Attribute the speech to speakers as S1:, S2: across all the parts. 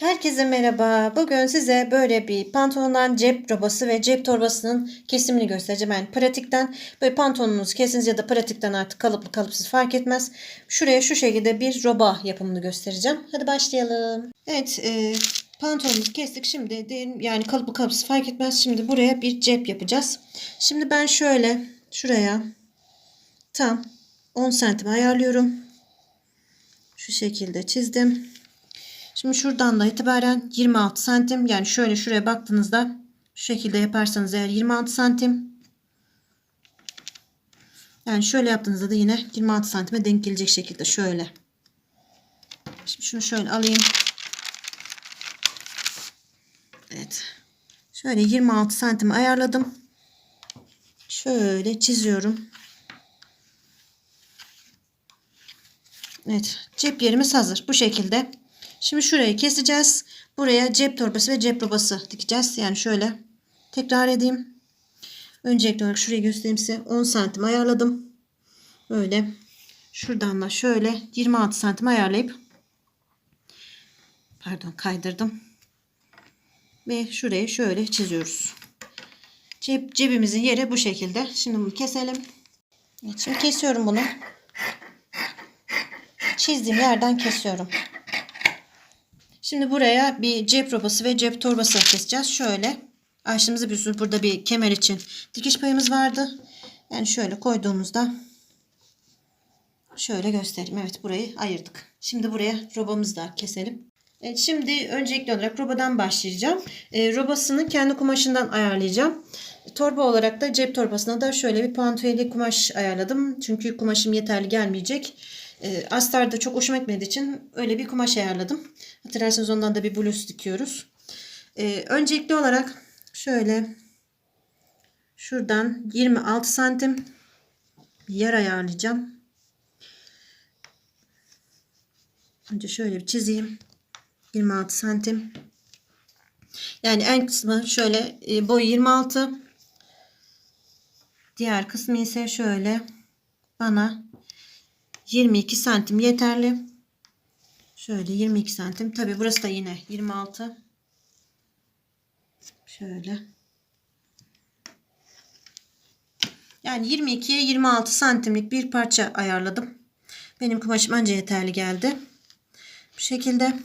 S1: Herkese merhaba. Bugün size böyle bir pantolondan cep robası ve cep torbasının kesimini göstereceğim. Yani pratikten böyle pantolonunuzu kesiniz ya da pratikten artık kalıplı kalıpsız fark etmez. Şuraya şu şekilde bir roba yapımını göstereceğim. Hadi başlayalım. Evet e, pantolonumuzu kestik. Şimdi diyelim, yani kalıplı kalıpsız fark etmez. Şimdi buraya bir cep yapacağız. Şimdi ben şöyle şuraya tam 10 santim ayarlıyorum. Şu şekilde çizdim. Şimdi şuradan da itibaren 26 santim yani şöyle şuraya baktığınızda şu şekilde yaparsanız eğer 26 santim yani şöyle yaptığınızda da yine 26 santime denk gelecek şekilde şöyle. Şimdi şunu şöyle alayım. Evet. Şöyle 26 santim ayarladım. Şöyle çiziyorum. Evet. Cep yerimiz hazır. Bu şekilde. Şimdi şurayı keseceğiz. Buraya cep torbası ve cep robası dikeceğiz. Yani şöyle tekrar edeyim. Öncelikli olarak şurayı göstereyim size. 10 santim ayarladım. Böyle şuradan da şöyle 26 santim ayarlayıp pardon kaydırdım. Ve şurayı şöyle çiziyoruz. Cep, cebimizin yeri bu şekilde. Şimdi bunu keselim. Şimdi kesiyorum bunu. Çizdiğim yerden kesiyorum. Şimdi buraya bir cep robası ve cep torbası keseceğiz. Şöyle açtığımızda bir burada bir kemer için dikiş payımız vardı. Yani şöyle koyduğumuzda şöyle göstereyim. Evet burayı ayırdık. Şimdi buraya robamızı da keselim. Evet, şimdi öncelikli olarak robadan başlayacağım. E, robasını kendi kumaşından ayarlayacağım. Torba olarak da cep torbasına da şöyle bir pantolonli kumaş ayarladım. Çünkü kumaşım yeterli gelmeyecek. E, astar da çok hoşuma gitmediği için öyle bir kumaş ayarladım. Hatırlarsanız ondan da bir bluz dikiyoruz. E, öncelikli olarak şöyle şuradan 26 santim yer ayarlayacağım. Önce şöyle bir çizeyim. 26 santim. Yani en kısmı şöyle e, boyu 26. Diğer kısmı ise şöyle bana 22 santim yeterli. Şöyle 22 santim. Tabi burası da yine 26. Şöyle. Yani 22'ye 26 santimlik bir parça ayarladım. Benim kumaşım anca yeterli geldi. Bu şekilde.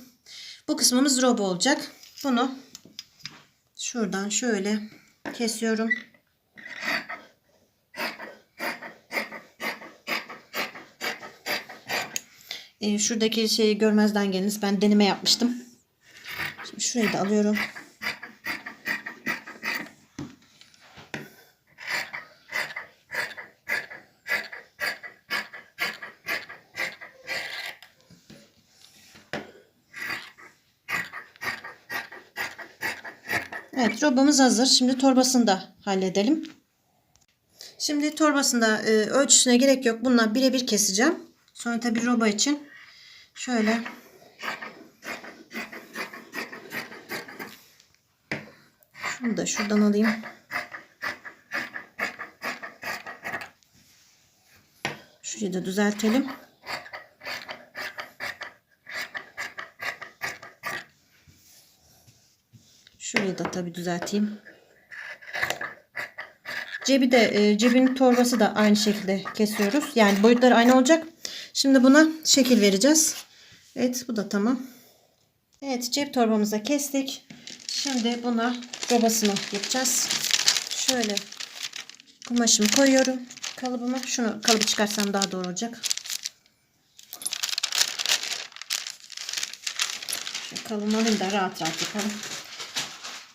S1: Bu kısmımız robe olacak. Bunu şuradan şöyle kesiyorum. E, şuradaki şeyi görmezden geliniz. Ben deneme yapmıştım. Şimdi şurayı da alıyorum. Evet robamız hazır. Şimdi torbasını da halledelim. Şimdi torbasında e, ölçüsüne gerek yok. Bununla birebir keseceğim. Sonra tabi roba için şöyle şunu da şuradan alayım. Şurayı da düzeltelim. Şurayı da tabi düzelteyim. Cebi de e, cebin torbası da aynı şekilde kesiyoruz. Yani boyutları aynı olacak. Şimdi buna şekil vereceğiz. Evet bu da tamam. Evet cep torbamızı kestik. Şimdi buna robasını yapacağız. Şöyle kumaşımı koyuyorum. Kalıbıma. Şunu kalıbı çıkarsam daha doğru olacak. Şu alayım da rahat rahat yapalım.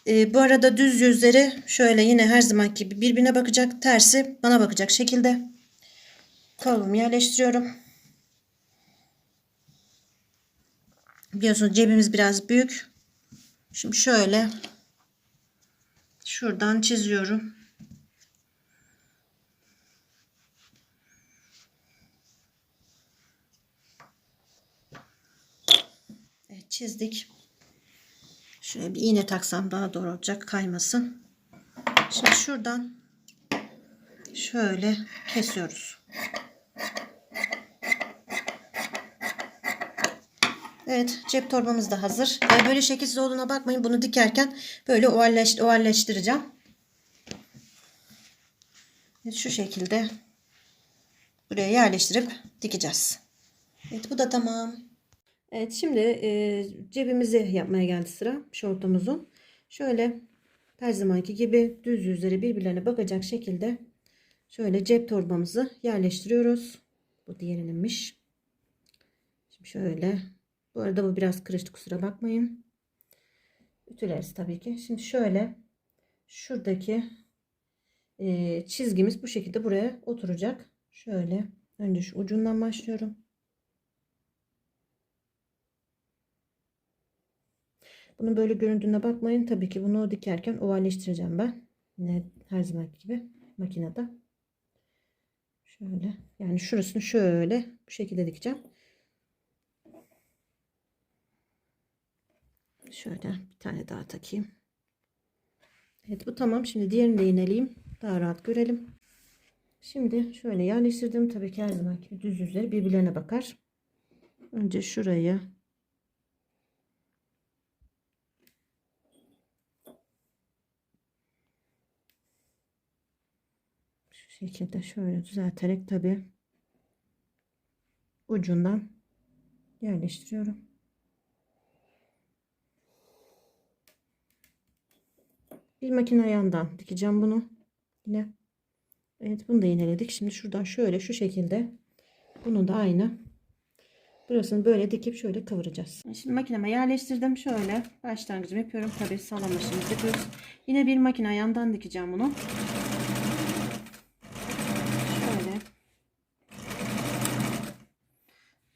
S1: Ee, bu arada düz yüzleri şöyle yine her zaman gibi birbirine bakacak. Tersi bana bakacak şekilde kalıbımı yerleştiriyorum. Biliyorsunuz cebimiz biraz büyük. Şimdi şöyle şuradan çiziyorum. Evet çizdik. Şöyle bir iğne taksam daha doğru olacak kaymasın. Şimdi şuradan şöyle kesiyoruz. Evet cep torbamız da hazır. Böyle şekilsiz olduğuna bakmayın. Bunu dikerken böyle ovalleş, ovalleştireceğim. Evet, şu şekilde buraya yerleştirip dikeceğiz. Evet bu da tamam. Evet şimdi e, cebimizi yapmaya geldi sıra şortumuzun. Şöyle her zamanki gibi düz yüzleri birbirlerine bakacak şekilde şöyle cep torbamızı yerleştiriyoruz. Bu diğerininmiş. Şimdi şöyle. Bu arada bu biraz kırıştı kusura bakmayın. Ütüleriz tabii ki. Şimdi şöyle şuradaki e, çizgimiz bu şekilde buraya oturacak. Şöyle önce şu ucundan başlıyorum. Bunun böyle göründüğüne bakmayın. Tabii ki bunu dikerken ovalleştireceğim ben. Yine her zamanki gibi makinede. Şöyle yani şurasını şöyle bu şekilde dikeceğim. Şöyle bir tane daha takayım. Evet bu tamam. Şimdi diğerini de ineleyeyim. Daha rahat görelim. Şimdi şöyle yerleştirdim. Tabii ki her gibi düz yüzleri birbirlerine bakar. Önce şurayı şu şekilde şöyle düzelterek tabii ucundan yerleştiriyorum. Bir makine ayağından dikeceğim bunu. Yine. Evet bunu da iğneledik. Şimdi şuradan şöyle şu şekilde bunu da aynı burasını böyle dikip şöyle kıvıracağız. Şimdi makineme yerleştirdim. Şöyle başlangıcımı yapıyorum. Tabii sağlam başımızı yapıyoruz. Yine bir makine ayağından dikeceğim bunu. Şöyle.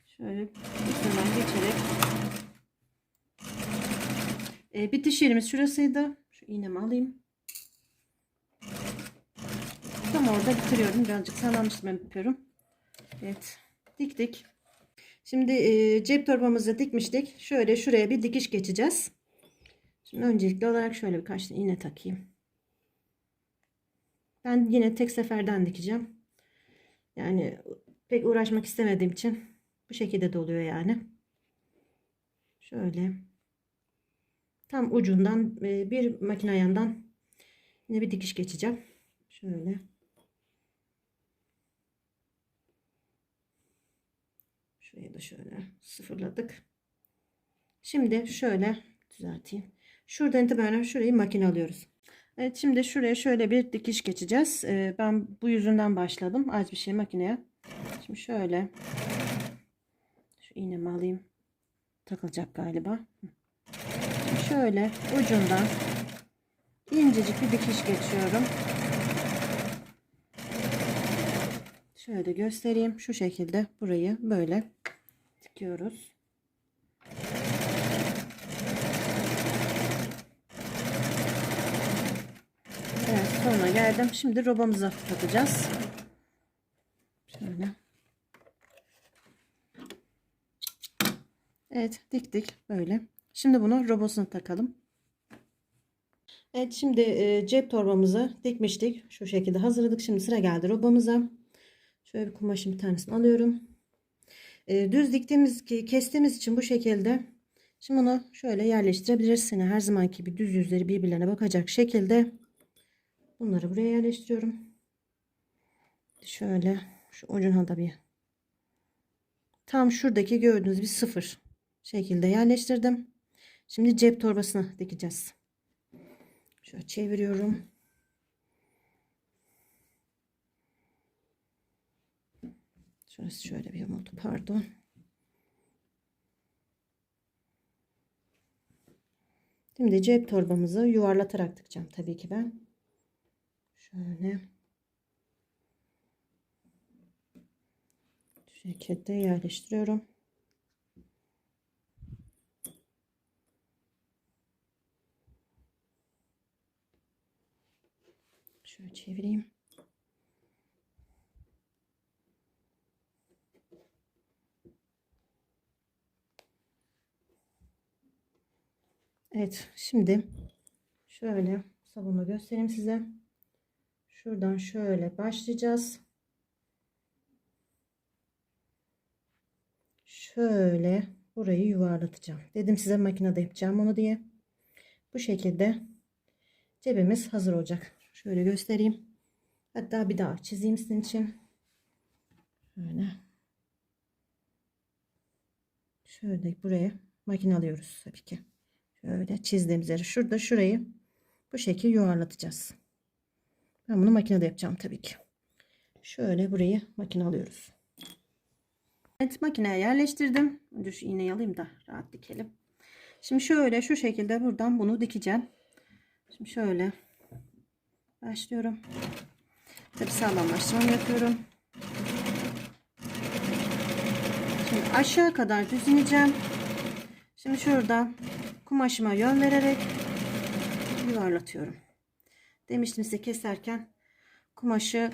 S1: Şöyle üstünden geçerek. Ee, bitiş yerimiz şurasıydı. Şu iğnemi alayım. Tam orada bitiriyorum. Birazcık sağlamlaştırma yapıyorum. Evet. Diktik. Şimdi e, cep torbamızı dikmiştik. Şöyle şuraya bir dikiş geçeceğiz. Şimdi öncelikli olarak şöyle birkaç tane iğne takayım. Ben yine tek seferden dikeceğim. Yani pek uğraşmak istemediğim için bu şekilde de oluyor yani. Şöyle tam ucundan e, bir makine ayağından yine bir dikiş geçeceğim. Şöyle. Şurayı da şöyle sıfırladık. Şimdi şöyle düzelteyim. Şuradan itibaren şurayı makine alıyoruz. Evet şimdi şuraya şöyle bir dikiş geçeceğiz. Ee, ben bu yüzünden başladım. Az bir şey makineye. Şimdi şöyle şu iğnemi alayım. Takılacak galiba. Şöyle ucundan incecik bir dikiş geçiyorum. Şöyle göstereyim. Şu şekilde burayı böyle dikiyoruz. Evet sonra geldim. Şimdi robamıza takacağız. Şöyle. Evet diktik böyle. Şimdi bunu robosuna takalım. Evet şimdi e, cep torbamızı dikmiştik. Şu şekilde hazırladık. Şimdi sıra geldi robamıza. Şöyle bir kumaşın bir tanesini alıyorum. E, düz diktiğimiz kestiğimiz için bu şekilde. Şimdi bunu şöyle yerleştirebilirsin. Her zamanki gibi düz yüzleri birbirlerine bakacak şekilde. Bunları buraya yerleştiriyorum. Şöyle şu ucuna da bir tam şuradaki gördüğünüz bir sıfır şekilde yerleştirdim. Şimdi cep torbasını dikeceğiz. Şöyle çeviriyorum. Şurası şöyle bir yamuldu pardon. Şimdi cep torbamızı yuvarlatarak tıkacağım tabii ki ben. Şöyle. Şu şekilde yerleştiriyorum. Şöyle çevireyim. Evet şimdi şöyle sabunu göstereyim size. Şuradan şöyle başlayacağız. Şöyle burayı yuvarlatacağım. Dedim size makinede yapacağım onu diye. Bu şekilde cebimiz hazır olacak. Şöyle göstereyim. Hatta bir daha çizeyim sizin için. Şöyle. Şöyle buraya makine alıyoruz tabii ki. Şöyle çizdiğimiz yere şurada şurayı bu şekil yuvarlatacağız. Ben bunu makinede yapacağım tabii ki. Şöyle burayı makine alıyoruz. Evet makineye yerleştirdim. Önce şu iğneyi alayım da rahat dikelim. Şimdi şöyle şu şekilde buradan bunu dikeceğim. Şimdi şöyle başlıyorum. Tabi sağlamlaştırma yapıyorum. Şimdi aşağı kadar düz ineceğim. Şimdi şurada kumaşıma yön vererek yuvarlatıyorum. Demiştim size keserken kumaşı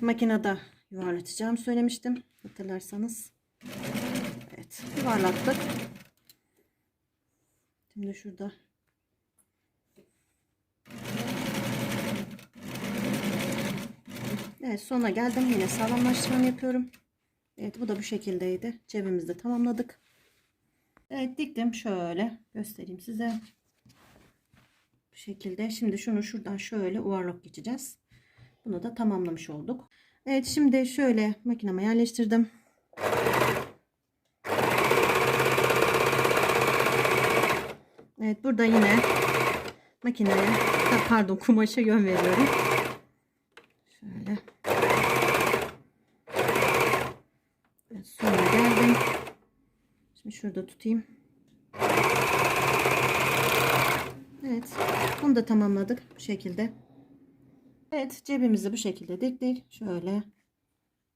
S1: makinede yuvarlatacağım söylemiştim. Hatırlarsanız. Evet yuvarlattık. Şimdi şurada Evet sona geldim. Yine sağlamlaştırma yapıyorum. Evet bu da bu şekildeydi. Cebimizde tamamladık. Evet diktim. Şöyle göstereyim size. Bu şekilde. Şimdi şunu şuradan şöyle overlock geçeceğiz. Bunu da tamamlamış olduk. Evet şimdi şöyle makineme yerleştirdim. Evet burada yine makineye pardon kumaşa yön veriyorum. Şöyle. Evet, sonra geldim. Şimdi şurada tutayım. Evet. Bunu da tamamladık bu şekilde. Evet cebimizi bu şekilde diktik. Şöyle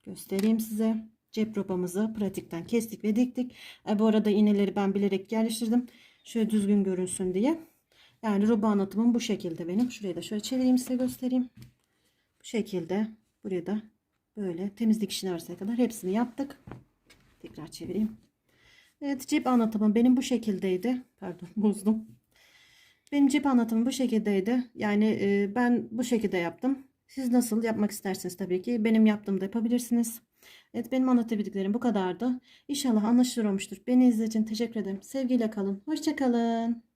S1: göstereyim size. Cep robamızı pratikten kestik ve diktik. E, bu arada iğneleri ben bilerek yerleştirdim. Şöyle düzgün görünsün diye. Yani roba anlatımım bu şekilde benim. Şurayı da şöyle çevireyim size göstereyim. Bu şekilde buraya da böyle temizlik işini arasına kadar hepsini yaptık. Tekrar çevireyim. Evet cep anlatımım benim bu şekildeydi. Pardon bozdum. Benim cep anlatımım bu şekildeydi. Yani e, ben bu şekilde yaptım. Siz nasıl yapmak isterseniz tabii ki benim yaptığımda yapabilirsiniz. Evet benim anlatabildiklerim bu kadardı. İnşallah anlaşılır olmuştur. Beni izlediğiniz için teşekkür ederim. Sevgiyle kalın. Hoşçakalın.